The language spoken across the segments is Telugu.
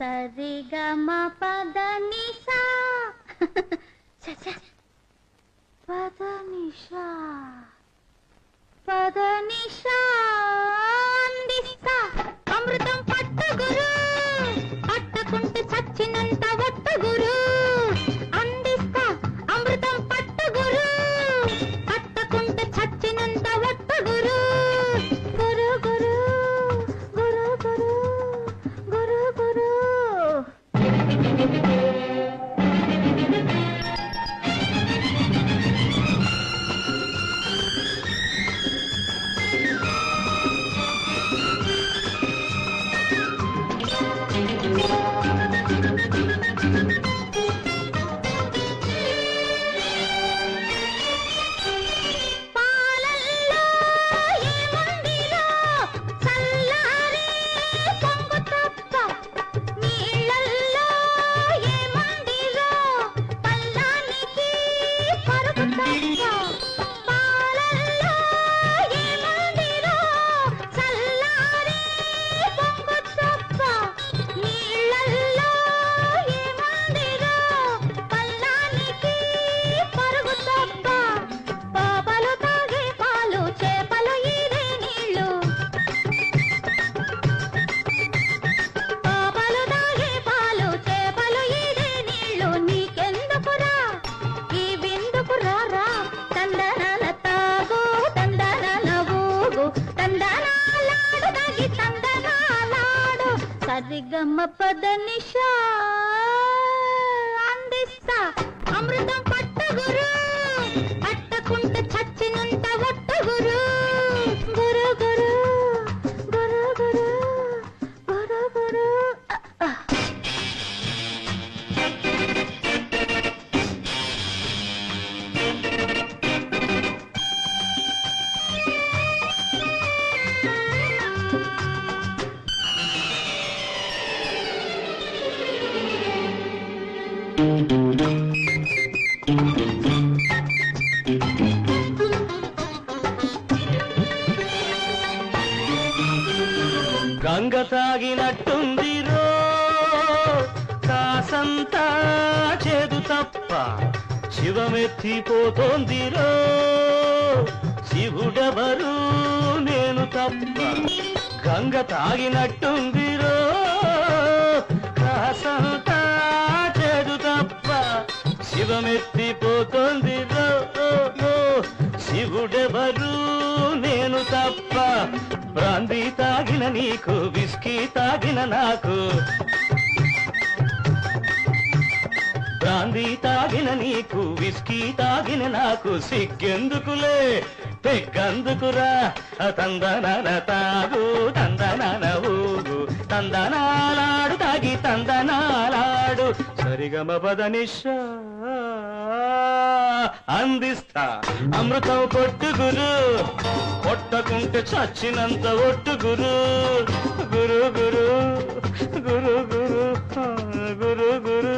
సరిగమ పదని తందనాలాడు తాగి సరిగమ్మ పద నిషా గంగ తాగినట్టుంది రో. కాసంతా చేదు తప్ప శివమెత్తిపోతోంది రో. శివుడెవరు నేను తప్ప గంగ తాగినట్టుంది రో. శివమెత్తిపోతోంది. రో శివుడెవరు? నేను తప్ప బ్రాందీ తాగిన నీకు విస్కీ తాగిన నాకు. బ్రాందీ తాగిన నీకు విస్కీ తాగిన నాకు. సిగ్గెందుకులే? పెగ్గందుకురా? తందనన తాగు తందనన ఊగు తందనాలాడు తాగి తందనాలాడు. సరిగమ పదనిషా అందిస్తా. అమృతం కొట్టుగురు కొట్టకుంటే చచ్చినంత ఒట్టు గురు. గురు గురు గురు గురు గురు గురు.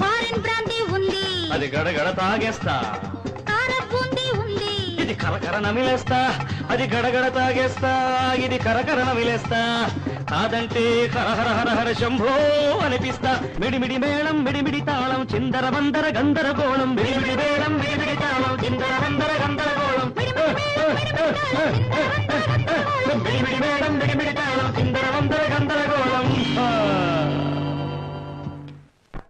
ఫారెన్ బ్రాందీ ఉంది. అది గడగడ తాగేస్తా. కరకర నమిలేస్తా అది గడగడ తాగేస్తా ఇది కరకర నమిలేస్తా కాదంటే హరహర హరహర శంభో అనిపిస్తా. మిడిమిడి మేళం మిడిమిడి తాళం చిందర వందర గందరగోళం మిడిమిడి మేళం మిడిమిడి తాళం చిందర వందర గందరగోళం మిడిమిడి మేళం మిడిమిడి తాళం చిందర బందర వందర